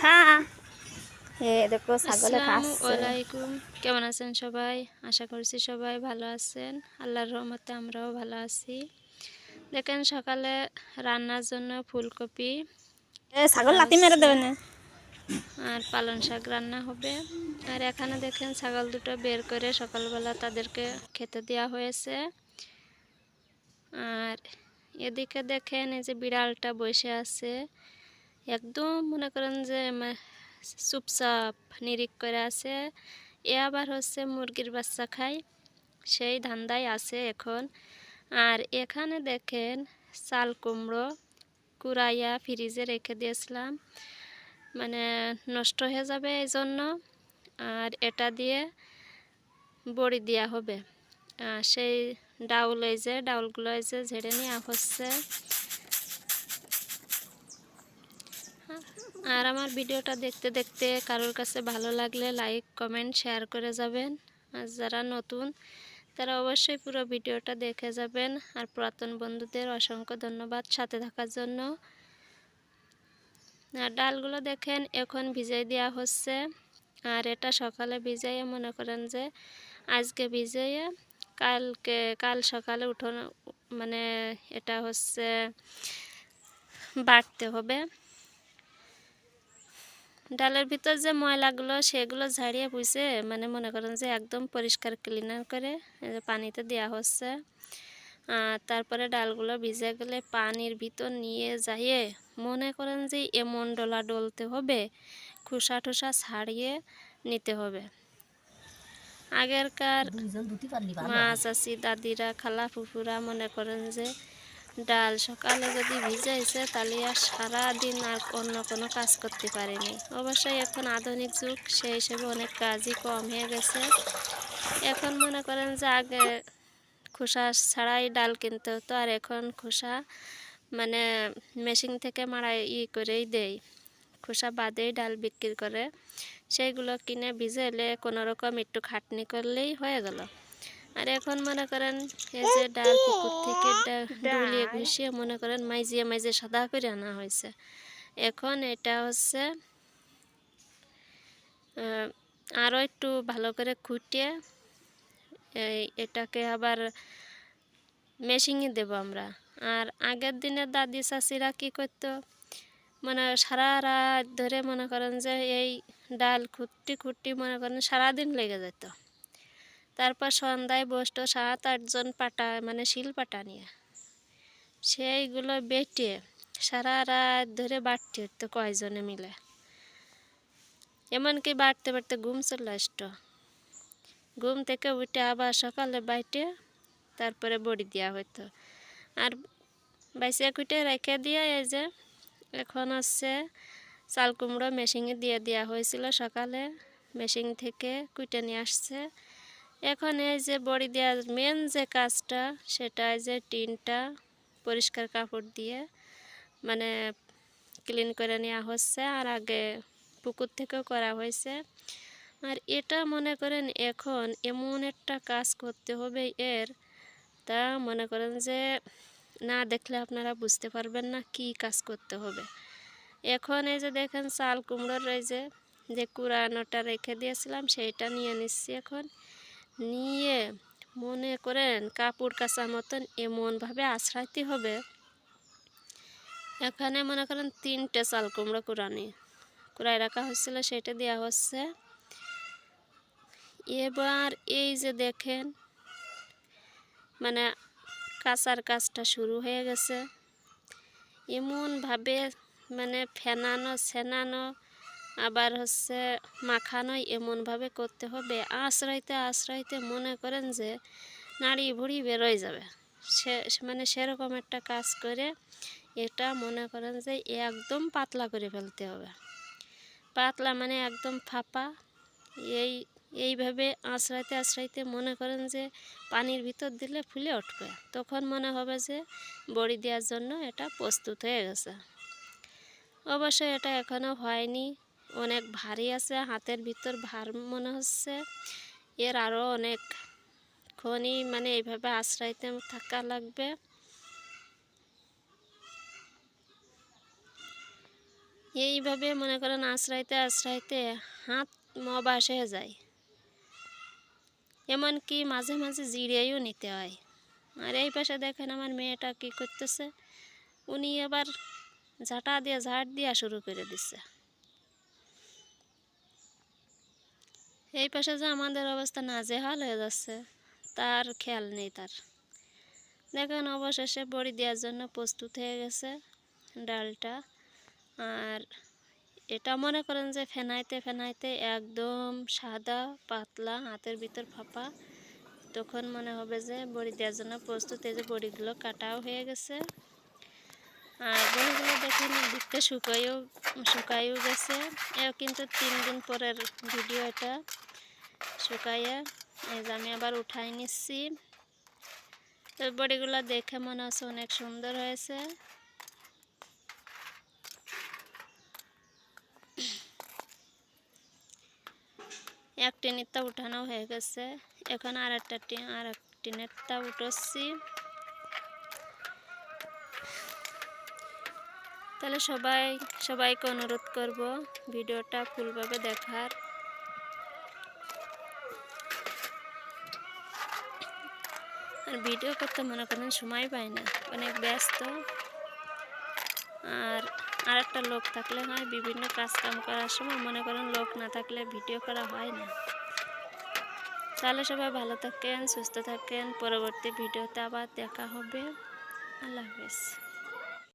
খা। এ দেখো ছাগলে আলাইকুম। কেমন আছেন সবাই? আশা করছি সবাই ভালো আছেন। আল্লাহর রহমতে আমরাও ভালো আছি। দেখেন সকালে রান্নার জন্য ফুলকপি ছাগল লাতি মেরে দেবে না। আর পালং শাক রান্না হবে। আর এখানে দেখেন ছাগল দুটো বের করে সকালবেলা তাদেরকে খেতে দেওয়া হয়েছে। আর এদিকে দেখেন এই যে বিড়ালটা বসে আছে। একদম মনে করেন যে চুপচাপ নিরিক করে আছে। এ আবার হচ্ছে মুরগির বাচ্চা খায়, সেই ধান্দায় আছে এখন। আর এখানে দেখেন চাল কুমড়ো কুড়াইয়া ফ্রিজে রেখে দিয়েছিলাম। মানে নষ্ট হয়ে যাবে এই জন্য আর এটা দিয়ে বড়ি দেওয়া হবে। সেই ডাউল এই যে, ডাউলগুলো এই যে ঝেড়ে নেওয়া হচ্ছে। আর আমার ভিডিওটা দেখতে দেখতে কারোর কাছে ভালো লাগলে লাইক কমেন্ট শেয়ার করে যাবেন। আর যারা নতুন, তারা অবশ্যই পুরো ভিডিওটা দেখে যাবেন। আর পুরাতন বন্ধুদের অসংখ্য ধন্যবাদ সাথে থাকার জন্য। আর ডালগুলো দেখেন, এখন ভিজাই দেওয়া হচ্ছে। আর এটা সকালে ভিজাইয়ে মনে করেন যে আজকে ভিজাইয়ে কালকে, কাল সকালে উঠোনো মানে এটা হচ্ছে বাটতে হবে। ডালের ভিতর যে ময়লাগুলো সেগুলো ঝাড়িয়ে পুষে মানে মনে করেন যে একদম পরিষ্কার ক্লিনার করে এই যে পানিতে দেওয়া হচ্ছে। আর তারপরে ডালগুলো ভিজে গেলে পানির ভিতর নিয়ে যাইয়ে মনে করেন যে এমন ডোলা ডলতে হবে খোসা ঠোসা ছাড়িয়ে নিতে হবে। আগেরকার মা চাচি দাদিরা খালা ফুফুরা মনে করেন যে ডাল সকালে যদি ভিজাইছে, তাহলে আর সারাদিন আর অন্য কোনো কাজ করতে পারেনি। অবশ্যই এখন আধুনিক যুগ, সেই হিসেবে অনেক কাজই কম হয়ে গেছে। এখন মনে করেন যে আগে খোসা ছাড়াই ডাল কিনতে হতো, আর এখন খোসা মানে মেশিন থেকে মাড়াই ই করেই দেয়। খোসা বাদেই ডাল বিক্রি করে। সেইগুলো কিনে ভিজাইলে কোনো রকম একটু খাটনি করলেই হয়ে গেল। আর এখন মনে করেন এই যে ডাল পুকুর থেকে ডুলিয়ে ঘুষিয়ে মনে করেন মাইজিয়ে মাইজে সাদা করে আনা হয়েছে। এখন এটা হচ্ছে আরও একটু ভালো করে খুঁটিয়ে এই এটাকে আবার মেশিনে দেবো আমরা। আর আগের দিনের দাদি চাষিরা কী করতো মানে সারা রাত ধরে মনে করেন যে এই ডাল খুঁটি খুঁটি মনে করেন সারাদিন লেগে যেত। তারপর সন্ধ্যায় বসতো সাত আটজন পাটা মানে শিল পাটা নিয়ে। সেইগুলো বেটে সারা রাত ধরে বাড়তে উঠতো কয়জনে মিলে। এমনকি বাড়তে বাড়তে ঘুম চলে আসতো। ঘুম থেকে উঠে আবার সকালে বাইটে তারপরে বড়ি দেওয়া হতো আর বাইসে কুটে রেখে দিয়ে এই যে এখন হচ্ছে চাল কুমড়ো মেশিনে দিয়ে দেওয়া হয়েছিল সকালে। মেশিন থেকে কুটে নিয়ে আসছে। এখন এই যে বড়ি দেওয়ার মেন যে কাজটা, সেটা যে টিনটা পরিষ্কার কাপড় দিয়ে মানে ক্লিন করে নেওয়া হচ্ছে। আর আগে পুকুর থেকেও করা হয়েছে। আর এটা মনে করেন এখন এমন একটা কাজ করতে হবে এর, তা মনে করেন যে না দেখলে আপনারা বুঝতে পারবেন না কি কাজ করতে হবে। এখন এই যে দেখেন চাল কুমড়োর এই যে যে কুড়ানোটা রেখে দিয়েছিলাম, সেইটা নিয়ে নিচ্ছি এখন। নিয়ে মনে করেন কাপড় কাচা মতন এমনভাবে আশ্রাইতে হবে। এখানে মনে করেন তিনটে চাল কুমড়ো কুড়ানি কুড়াই রাখা হচ্ছিল সেটা দেওয়া হচ্ছে। এবার এই যে দেখেন মানে কাঁচার কাজটা শুরু হয়ে গেছে। এমনভাবে মানে ফেনানো সেনানো আবার হচ্ছে মাখানো এমনভাবে করতে হবে আশ্রয়তে আশ্রয়তে মনে করেন যে নাড়ি ভুড়ি বেরোয় যাবে। সে মানে সেরকম একটা কাজ করে এটা মনে করেন যে একদম পাতলা করে ফেলতে হবে। পাতলা মানে একদম ফাঁপা। এই, এইভাবে আশ্রাইতে আশ্রাইতে মনে করেন যে পানির ভিতর দিলে ফুলে উঠবে। তখন মনে হবে যে বড়ি দেওয়ার জন্য এটা প্রস্তুত হয়ে গেছে। অবশ্যই এটা এখনও হয়নি। অনেক ভারী আছে, হাতের ভিতর ভার মনে হচ্ছে। এর আরও অনেক খনি মানে এইভাবে আশ্রাইতে থাকা লাগবে। এইভাবে মনে করেন আশ্রাইতে আশ্রাইতে হাত মবাস হয়ে যায়। এমনকি মাঝে মাঝে জিরিয়েও নিতে হয়। আর এই পাশে দেখেন আমার মেয়েটা কি করতেছে। উনি এবার ঝাঁটা দিয়ে ঝাড় দেওয়া শুরু করে দিচ্ছে এই পাশে যে আমাদের অবস্থা নাজেহাল হয়ে যাচ্ছে, তার খেয়াল নেই তার। দেখেন অবশেষে বড়ি দেওয়ার জন্য প্রস্তুত হয়ে গেছে ডালটা। আর এটা মনে করেন যে ফেনাইতে ফেনাইতে একদম সাদা, পাতলা, হাতের ভিতর ফাঁপা। তখন মনে হবে যে বড়ি দেওয়ার জন্য প্রস্তুত, এই যে বড়িগুলো কাটাও হয়ে গেছে। আর বড়িগুলো দেখেন দেখতে শুকাইও শুকাইও গেছে। এও কিন্তু তিন দিন পরের ভিডিও এটা শুকাইয়া এই যে আমি আবার উঠাই নিচ্ছি। তো বড়িগুলো দেখে মনে হচ্ছে অনেক সুন্দর হয়েছে। এক টিনের তা উঠানো হয়ে গেছে। এখন আর একটা টিন আর এক টিনেরটা উঠোচ্ছি। তাহলে সবাই, সবাইকে অনুরোধ করব ভিডিওটা ফুলভাবে দেখার। আর ভিডিও করতে মনে করেন সময় পাই না, অনেক ব্যস্ত। আর আর একটা লোক থাকলে হয়, বিভিন্ন কাজ কাম করার সময় মনে করেন লোক না থাকলে ভিডিও করা হয় না। তাহলে সবাই ভালো থাকেন, সুস্থ থাকেন, পরবর্তী ভিডিওতে আবার দেখা হবে। আল্লাহ হাফেজ।